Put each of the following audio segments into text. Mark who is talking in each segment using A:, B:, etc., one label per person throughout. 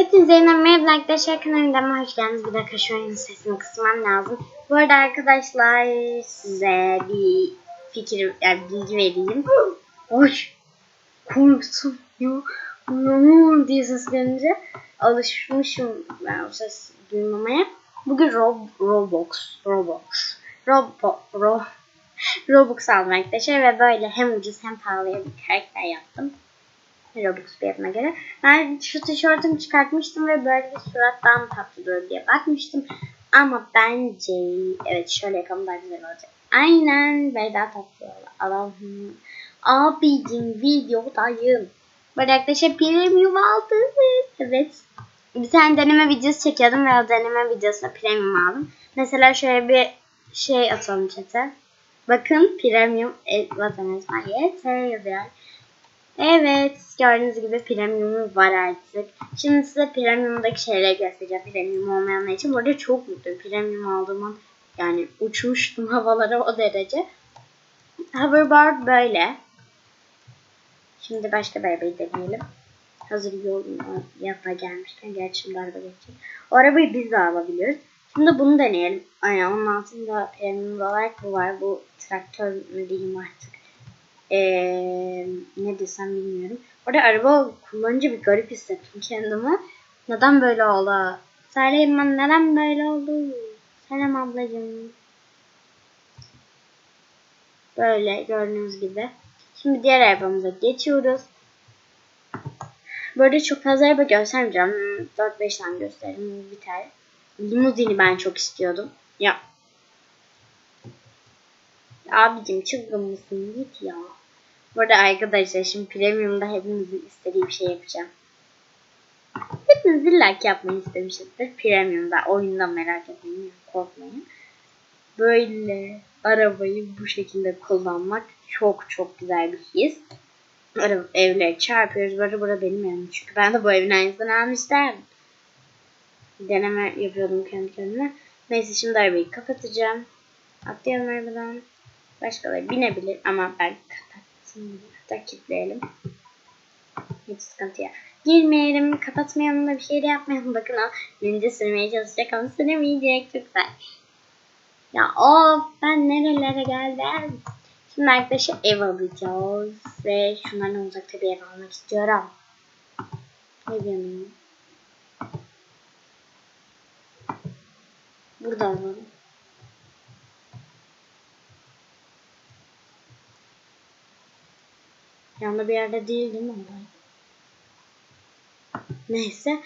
A: Hepinize yeniden merhaba arkadaşlar kanalıma hoş geldiniz. Bir dakika şu oyunun sesini kısmam lazım. Bu arada arkadaşlar size bir fikir, yani bilgi vereyim. Oy korktum ya. Anam diye ses gelince alışmışım ben o ses duymamaya. Bugün Rob, Roblox, Roblox, Robo, Ro, Robux aldım arkadaşlar ve böyle hem ucuz hem pahalıya bir karakter yaptım. Robux fiyatına göre. Ben şu tişörtümü çıkartmıştım ve böyle bir surat daha mı tatlı durur diye bakmıştım. Ama bence evet şöyle yapalım daha güzel olacak. Aynen böyle daha tatlı. Allah'ım. Abicim videodayım. Böyle arkadaşlar premium aldım. Evet. Bir tane deneme videosu çekiyordum ve o deneme videosuna premium aldım. Mesela şöyle bir şey atalım chat'e. Bakın premium e, vatandaş yeter yazıyor. Evet gördüğünüz gibi premiumum var artık. Şimdi size premiumdaki şeyleri göstereceğim. Premium olmayanlar için. Burada çok mutluyum. Premium aldığım an yani uçmuştum havalara o derece. Hoverboard böyle. Şimdi başka bir arabayı deneyelim. Hazır yolun yanına gelmişken. Gerçi şimdi araba geçecek. O arabayı biz de alabiliyoruz. Şimdi bunu deneyelim. Aynen onun altında premium olarak bu var. Bu traktör mü diyeyim artık. Ee, ne desem bilmiyorum. Orada araba kullanınca bir garip hissettim kendimi. Neden böyle oldu? Söyleyin bana neden böyle oldu? Selam ablacığım. Böyle gördüğünüz gibi. Şimdi diğer arabamıza geçiyoruz. Böyle çok fazla araba göstermeyeceğim. 4-5 tane gösteririm biter. Limuzini ben çok istiyordum. Ya. Abicim çılgın mısın? Git ya. Burada arkadaşlar şimdi premiumda hepimizin istediği bir şey yapacağım. Hepiniz like yapmayı istemişizdir. Premiumda oyunda merak etmeyin. Korkmayın. Böyle arabayı bu şekilde kullanmak çok çok güzel bir his. Araba, evleri çarpıyoruz. Böyle burada benim evim. Çünkü ben de bu evin aynısını almıştım. Deneme yapıyordum kendi kendime. Neyse şimdi arabayı kapatacağım. Atlıyorum arabadan. Başkaları binebilir ama ben Hatta kilitleyelim. Hiç sıkıntı yok. Girmeyelim, kapatmayalım da bir şey de yapmayalım. Bakın o önce sürmeye çalışacak ama süremeyecek. Çok güzel. Ya of ben nerelere geldim. Şimdi arkadaşlar ev alacağız. Ve şunların uzakta bir ev almak istiyorum. Ne diyorum? Burada alalım. Yanında bir yerde değil değil mi olay? Neyse.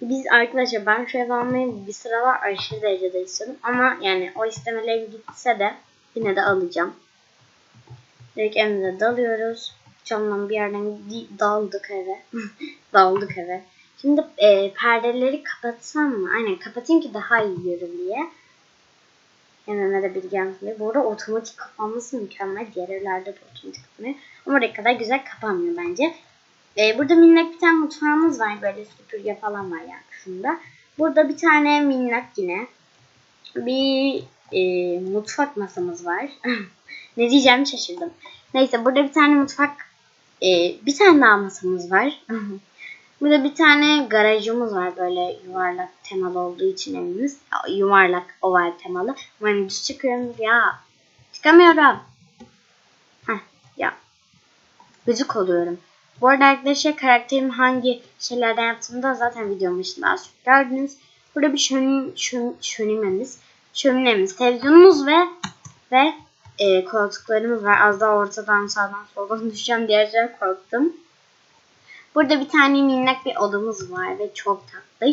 A: Biz arkadaşlar ben şu ev almayı bir sıralar aşırı derecede istiyordum. Ama yani o istemelerim gitse de yine de alacağım. Direkt evimize dalıyoruz. Camdan bir yerden daldık eve. daldık eve. Şimdi e, perdeleri kapatsam mı? Aynen kapatayım ki daha iyi görün diye. Yanına da bir gelmesi. Bu arada otomatik kapanması mükemmel. Diğer evlerde de otomatik kapanıyor. Ama oraya kadar güzel kapanmıyor bence. Ee, burada minnak bir tane mutfağımız var. Böyle süpürge falan var yani kısımda. Burada bir tane minnak yine. Bir e, mutfak masamız var. ne diyeceğimi şaşırdım. Neyse burada bir tane mutfak e, bir tane daha masamız var. Burada bir tane garajımız var böyle yuvarlak temalı olduğu için evimiz. Yuvarlak oval temalı. Umarım düz çıkıyorum ya. Çıkamıyorum. Heh ya. Gıcık oluyorum. Bu arada arkadaşlar karakterimi hangi şeylerden yaptığımı da zaten videonun başında az çok gördünüz. Burada bir şön, şön, şöminemiz, şöminemiz, televizyonumuz ve ve e, koltuklarımız var. Az daha ortadan sağdan soldan düşeceğim diye korktum. Burada bir tane minnak bir odamız var ve çok tatlı.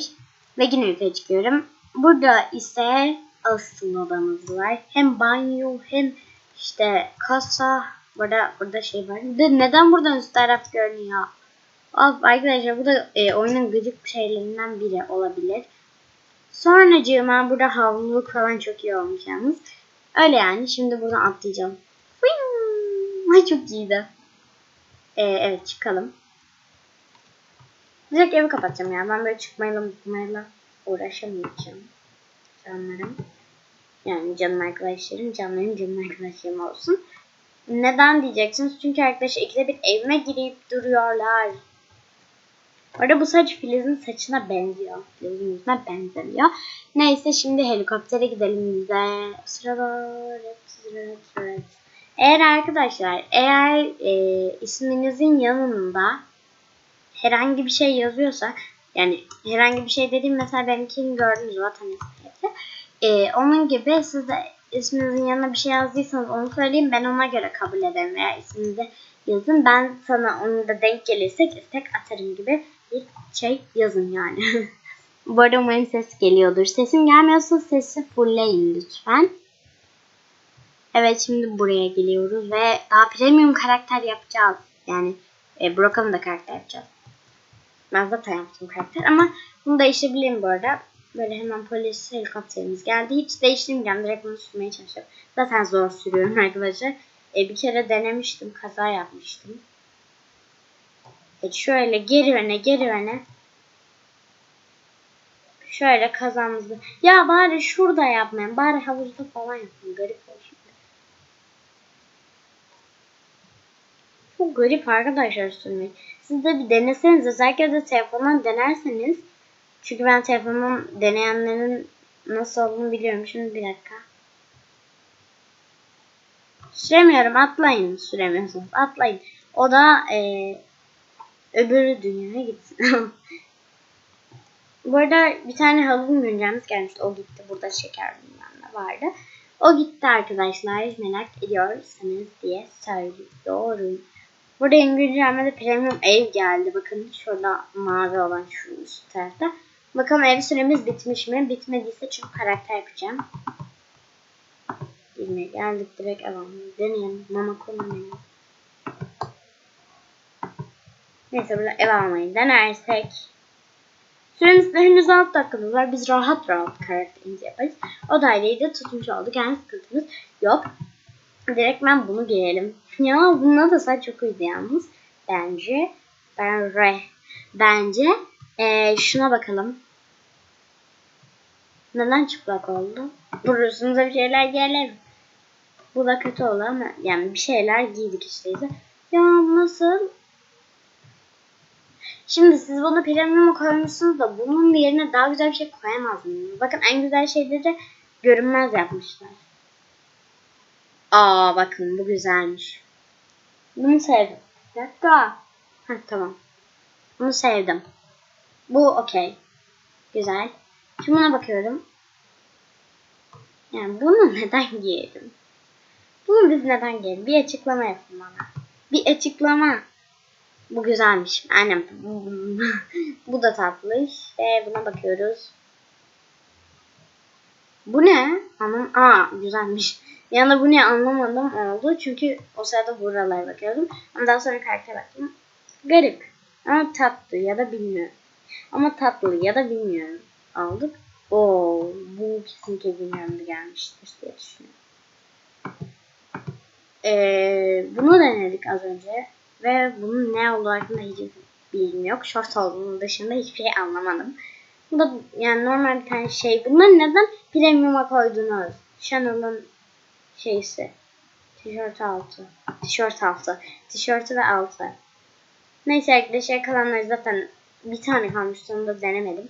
A: Ve yine yukarı çıkıyorum. Burada ise asıl odamız var. Hem banyo hem işte kasa. Burada, burada şey var. De neden buradan üst taraf görünüyor? Of arkadaşlar bu da e, oyunun gıcık şeylerinden biri olabilir. Sonracığıma burada havluluk falan çok iyi olmuş yalnız. Öyle yani. Şimdi buradan atlayacağım. Ay çok iyiydi. E, evet çıkalım. Direkt evi kapatacağım ya. Ben böyle çıkmayla mutmayla uğraşamayacağım. Canlarım. Yani canım arkadaşlarım. Canlarım canım arkadaşlarım olsun. Neden diyeceksiniz? Çünkü arkadaşlar ikide bir evime girip duruyorlar. Orada bu saç Filiz'in saçına benziyor. Filiz'in yüzüne benzemiyor. Neyse şimdi helikoptere gidelim bize. Sıralar. sıralar, sıralar. Eğer arkadaşlar eğer e, isminizin yanında herhangi bir şey yazıyorsa yani herhangi bir şey dediğim mesela benimkini gördünüz vatan ismiyeti. E, onun gibi siz de isminizin yanına bir şey yazdıysanız onu söyleyin ben ona göre kabul ederim veya isminizi yazın. Ben sana onu da denk gelirsek istek atarım gibi bir şey yazın yani. Bu arada umarım ses geliyordur. Sesim gelmiyorsa sesi fullleyin lütfen. Evet şimdi buraya geliyoruz ve daha premium karakter yapacağız. Yani e, Brockham'ı da karakter yapacağız. Ben zaten yaptım karakter ama bunu değiştirebilirim bu arada. Böyle hemen polis helikopterimiz geldi. Hiç değiştirmeyeceğim. Direkt bunu sürmeye çalışacağım. Zaten zor sürüyorum arkadaşlar. E, bir kere denemiştim. Kaza yapmıştım. Evet, şöyle geri öne geri öne. Şöyle kazamızı. Ya bari şurada yapmayın. Bari havuzda falan yapın. Garip olsun. Çok garip arkadaşlar sürmek. Siz de bir deneseniz. Özellikle de telefondan denerseniz. Çünkü ben telefondan deneyenlerin nasıl olduğunu biliyorum. Şimdi bir dakika. Süremiyorum. Atlayın. Süremiyorsunuz. Atlayın. O da e, öbürü dünyaya gitsin. Bu arada bir tane Halloween güncemiz gelmişti. O gitti. Burada şeker bilmem ne vardı. O gitti arkadaşlar. Merak ediyorsanız diye söylüyorum. Burada yeni güncellemede premium ev geldi. Bakın şurada mavi olan şu üst tarafta. Bakalım ev süremiz bitmiş mi? Bitmediyse çünkü karakter yapacağım. Girmeye geldik direkt almayı deneyelim. Mama kullanmayalım. Neyse burada ev almayı denersek. Süremiz de henüz 6 dakikamız var. Biz rahat rahat karakterimizi yaparız. O daireyi de tutmuş olduk. Yani sıkıntımız yok. Direkt ben bunu girelim. Ya bununla da saç çok uydu yalnız. Bence. Ben re. Bence. Ee, şuna bakalım. Neden çıplak oldu? Burasında bir şeyler giyelim. Bu da kötü oldu ama yani bir şeyler giydik işte. Ya nasıl? Şimdi siz bunu premium'a koymuşsunuz da bunun yerine daha güzel bir şey koyamaz mısınız? Bakın en güzel şeyleri görünmez yapmışlar. Aa bakın bu güzelmiş. Bunu sevdim. Bir dakika. Heh, tamam. Bunu sevdim. Bu okey. Güzel. Şimdi buna bakıyorum. Yani bunu neden giyelim? Bunu biz neden giyelim? Bir açıklama yapın bana. Bir açıklama. Bu güzelmiş. Aynen. Bu da tatlı. Ve buna bakıyoruz. Bu ne? Anlam Aa güzelmiş. Yani bu ne anlamadım oldu. Çünkü o sırada buralara bakıyordum. Ama daha sonra karakter baktım. Garip. Ama tatlı ya da bilmiyorum. Ama tatlı ya da bilmiyorum. Aldık. Oo, bu kesinlikle bilmiyorum gelmiştir diye düşünüyorum. Ee, bunu denedik az önce. Ve bunun ne olduğu hakkında hiç bilgim yok. Short olduğunun dışında hiçbir şey anlamadım. Bu da yani normal bir tane şey. Bunlar neden premium'a koydunuz? Chanel'ın şeysi. Tişört altı. Tişört altı. Tişörtü ve altı. Neyse arkadaşlar kalanları zaten bir tane kalmıştı onu da denemedim.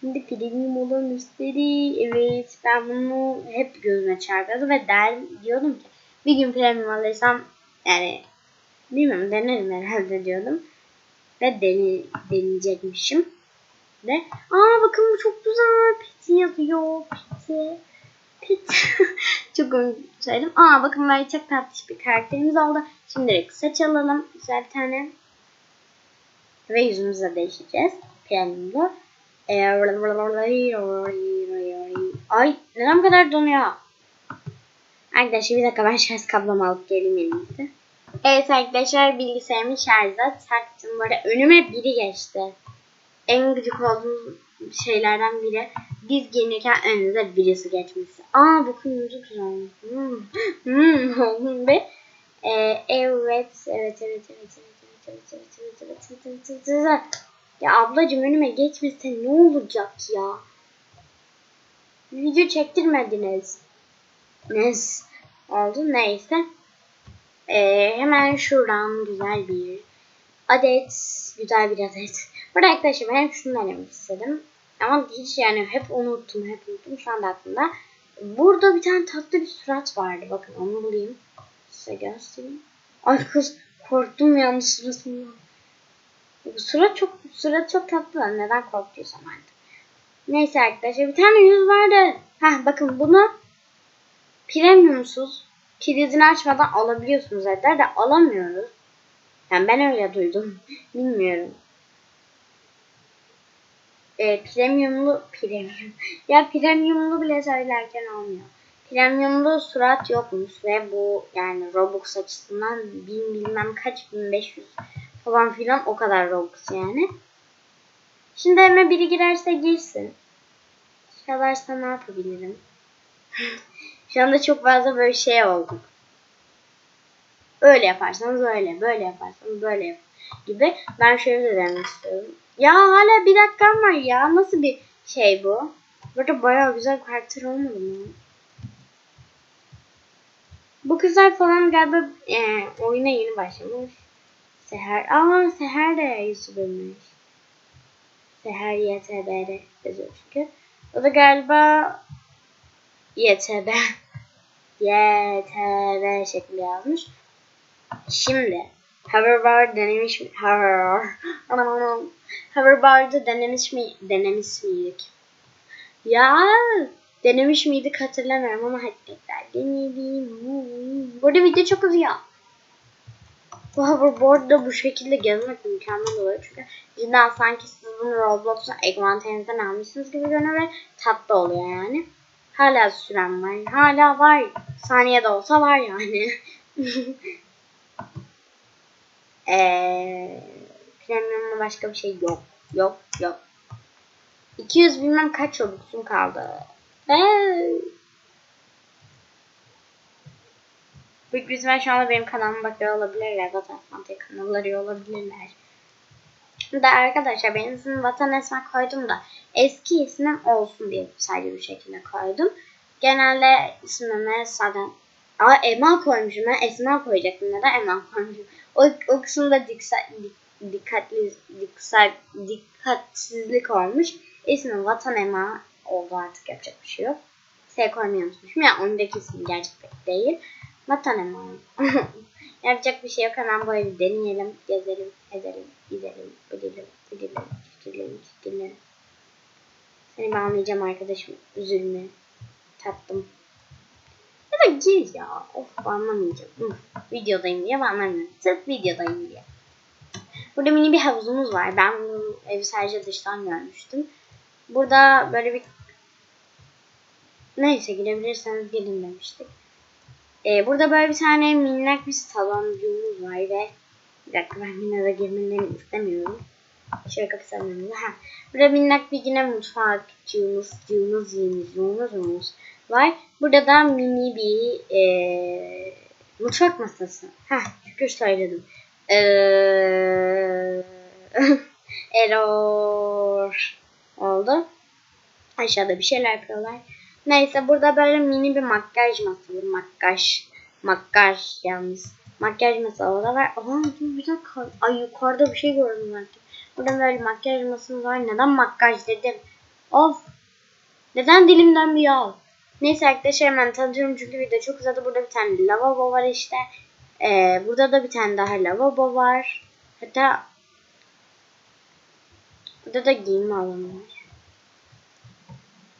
A: Şimdi premium olan müşteri. Evet ben bunu hep gözüme çarpıyordu ve der diyordum ki bir gün premium alırsam yani bilmiyorum denerim herhalde diyordum. Ve deni, deneyecekmişim. Ve aa bakın bu çok güzel. Peti yazıyor. Peti. Çok söyledim. Aa bakın böyle çok tatlış bir karakterimiz oldu. Şimdi direkt saç alalım. Güzel bir tane. Ve yüzümüzü de değişeceğiz. Premium'da. Ay neden bu kadar donuyor? Arkadaşlar bir dakika ben şarj kablomu alıp geleyim elimizde. Evet arkadaşlar bilgisayarımı şarja taktım. Böyle önüme biri geçti. En gıcık olduğum şeylerden biri biz giyinirken önünüze birisi geçmesi. Aa bakın yüzü güzel. Hmm. Hmm. Be. Ee, evet, evet, evet, evet, evet, evet, evet, evet, evet, evet, evet, evet, evet. Ya ablacım önüme geçmese ne olacak ya? Video çektirmediniz. Nes oldu neyse. Ee, hemen şuradan güzel bir adet, güzel bir adet Burada arkadaşım hem şunu denemek istedim. Ama hiç yani hep unuttum, hep unuttum. Şu anda aklımda. Burada bir tane tatlı bir surat vardı. Bakın onu bulayım. Size göstereyim. Ay kız korktum yani suratından. Bu surat çok surat çok tatlı. Neden korktuysam artık. Neyse arkadaşlar bir tane yüz vardı. Heh bakın bunu premiumsuz kilidini açmadan alabiliyorsunuz dediler de alamıyoruz. Yani ben öyle duydum. Bilmiyorum. E, premiumlu premium. ya premiumlu bile söylerken olmuyor. Premiumlu surat yokmuş ve bu yani Robux açısından bin bilmem kaç bin beş yüz falan filan o kadar Robux yani. Şimdi hemen biri girerse girsin. Çalarsa ne yapabilirim? Şu anda çok fazla böyle şey oldu. Öyle yaparsanız öyle, böyle yaparsanız böyle yap gibi. Ben şöyle de demek istiyorum. Ya hala bir dakikam var ya. Nasıl bir şey bu? Burada bayağı güzel karakter olmadı mı? Bu kızlar falan galiba e, oyuna yeni başlamış. Seher. Aa Seher de YouTuber'mış. Seher YTB'de yazıyor çünkü. O da galiba YTB. YTB şeklinde yazmış. Şimdi Hoverboard denemiş mi? Hover. Hoverboard'ı denemiş mi? Denemiş miydik? Ya denemiş miydik hatırlamıyorum ama hadi tekrar deneyelim. Burada video çok uzuyor. Bu hoverboard'da bu şekilde gezmek mükemmel oluyor çünkü cidden sanki siz bunu Roblox'un ekvanterinizden almışsınız gibi görünüyor ve tatlı oluyor yani. Hala süren var. Hala var. Saniyede olsa var yani. Premium'da başka bir şey yok. Yok yok. 200 bilmem kaç Robux'um kaldı. Eee. Büyük bir ihtimal şu anda benim kanalıma bakıyor olabilirler. Vatan Fantaya kanalları olabilirler. Da arkadaşlar benim ismim Vatan Esma koydum da eski ismim olsun diye sadece bir şekilde koydum. Genelde ismime zaten Aa Emma koymuşum ben Esma koyacaktım. Neden Emma koymuşum? O, o kısımda dikkat, dikkatli, dikkat, dikkatsizlik olmuş. İsmim Vatan Emma oldu artık yapacak bir şey yok. S koymayı unutmuşum. Yani ondaki ismi gerçek değil. Vatan Emma. yapacak bir şey yok. Hemen böyle deneyelim. Gezelim, edelim, gidelim, gidelim, gidelim, gidelim, gidelim. Seni bağlayacağım arkadaşım. Üzülme. Tattım. Gir ya. Of anlamayacağım. Uf, videodayım diye anlamıyorum. Sırf videodayım diye. Burada mini bir havuzumuz var. Ben bu evi sadece dıştan görmüştüm. Burada böyle bir neyse girebilirseniz girin demiştik. Ee, burada böyle bir tane minnak bir saloncumuz var ve bir dakika ben yine de girmelerini istemiyorum. Şöyle kapatalım. Ha. Burada minnak bir yine mutfakçığımız, cığımız, yığımız, yığımız, yığımız var. Burada da mini bir e, mutfak masası. Ha, şükür söyledim. Eee error oldu. Aşağıda bir şeyler yapıyorlar. Neyse burada böyle mini bir makyaj masası. Makyaj. Makyaj yalnız. Makyaj masası da var. Bir dakika. Ay yukarıda bir şey gördüm artık. Burada böyle makyaj masası var. Neden makyaj dedim? Of. Neden dilim dönmüyor? Neyse arkadaşlar hemen tanıtıyorum çünkü video çok uzadı. Burada bir tane lavabo var işte. Ee, burada da bir tane daha lavabo var. Hatta burada da giyinme alanı var.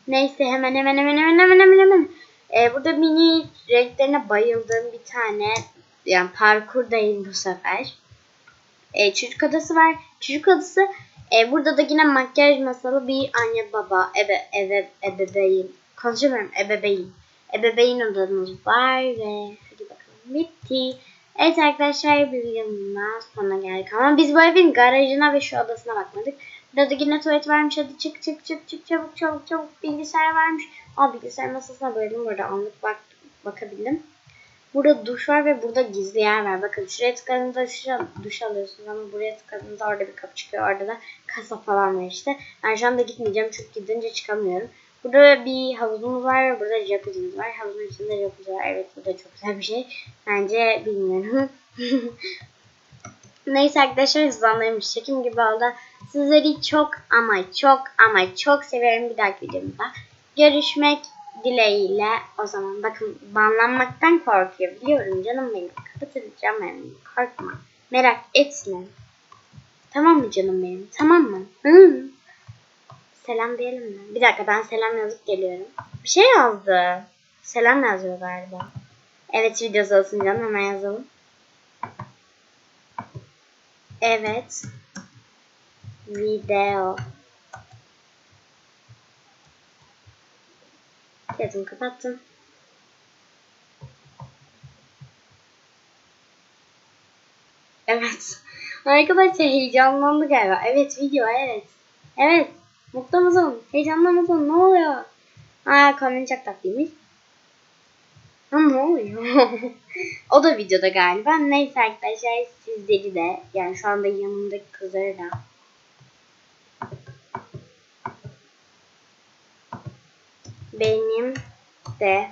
A: Neyse hemen hemen hemen hemen hemen hemen hemen. Ee, burada mini renklerine bayıldığım bir tane yani parkur değil bu sefer. Ee, çocuk odası var. Çocuk odası e, burada da yine makyaj masalı bir anne baba ebe ebe ebeveyn konuşamıyorum ebeveyn ebeveyn odamız var ve hadi bakalım bitti. Evet arkadaşlar bir videonun daha sonuna geldik ama biz bu evin garajına ve şu odasına bakmadık. Burada da yine tuvalet varmış hadi çık çık çık çık çabuk çabuk çabuk bilgisayar varmış. Aa bilgisayar masasına bayıldım burada anlık bak bakabildim. Burada duş var ve burada gizli yer var. Bakın şuraya tıkladığınızda duş, duş alıyorsunuz ama buraya tıkladığınızda orada bir kapı çıkıyor. Orada da kasa falan var işte. Ben şu anda gitmeyeceğim çünkü gidince çıkamıyorum. Burada bir havuzumuz var burada jacuzzi'miz var. Havuzun içinde jacuzzi var. Evet bu da çok güzel bir şey. Bence bilmiyorum. Neyse arkadaşlar hızlandırmış çekim gibi oldu. Sizleri çok ama çok ama çok seviyorum bir dahaki videomda. Görüşmek dileğiyle. O zaman bakın banlanmaktan korkuyor. Biliyorum canım benim. Kapatacağım ben. Korkma. Merak etme. Tamam mı canım benim? Tamam mı? Hı. Selam diyelim mi? Bir dakika ben selam yazıp geliyorum. Bir şey yazdı. Selam yazıyor galiba. Evet videosu olsun canım hemen yazalım. Evet. Video. Yazımı kapattım. Evet. Arkadaşlar heyecanlandı galiba. Evet video evet. Evet. Mutlu musun? Heyecanlı musun? Ne oluyor? Aa tatlıymış. Ha, ne oluyor? o da videoda galiba. Neyse arkadaşlar sizleri de yani şu anda yanımdaki kızları da benim de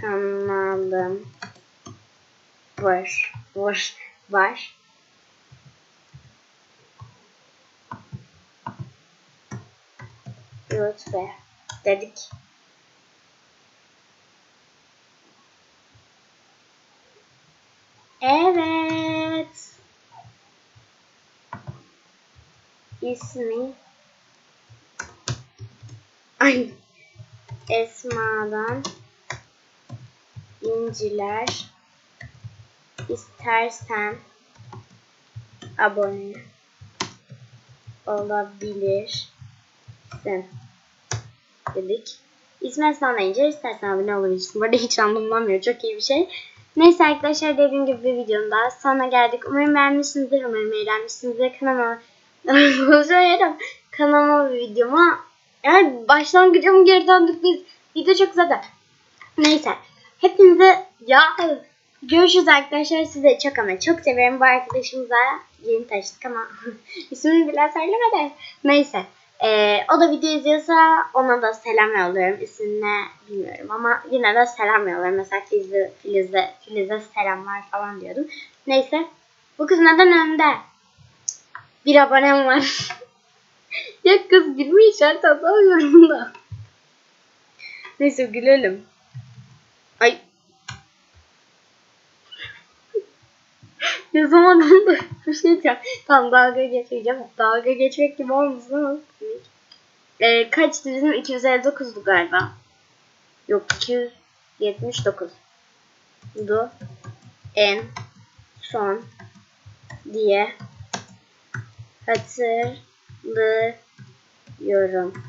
A: kanalım var. Var. Var. Lütfen dedik. Evet. İsmi Ay. Esma'dan inciler istersen abone olabilirsin dedik. İsmi Esma'dan inciler istersen abone olabilirsin. Bu arada hiç anlamlanmıyor. Çok iyi bir şey. Neyse arkadaşlar dediğim gibi bir videonun daha sonuna geldik. Umarım beğenmişsinizdir. Umarım eğlenmişsinizdir. Kanalıma Söylerim. Kanalıma videoma yani başlangıcımı geri döndük biz. Video çok zaten. Neyse. Hepinize ya görüşürüz arkadaşlar. Sizi çok ama çok seviyorum. Bu arkadaşımıza yeni tanıştık ama ismini bile söylemedi. Neyse. Ee, o da video izliyorsa ona da selam yolluyorum. İsmini bilmiyorum ama yine de selam yolluyorum. Mesela Filiz'e, Filiz'e, Filiz'e selamlar falan diyordum. Neyse. Bu kız neden önde? Bir abonem var. ya kız gülme işareti atamıyorum da. Neyse gülelim. Ay. Yazamadım da bir şey diyeceğim. Tam dalga geçeceğim. Dalga geçmek gibi olmasın ama. Ee, kaçtı bizim 259'du galiba. Yok 279. Du en son diye hatırlıyorum.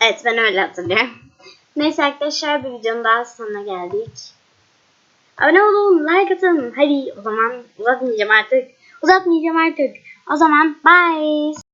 A: Evet ben öyle hatırlıyorum. Neyse arkadaşlar bir videonun daha sonuna geldik. Abone olun, like atın. Hadi o zaman uzatmayacağım artık. Uzatmayacağım artık. O zaman bye.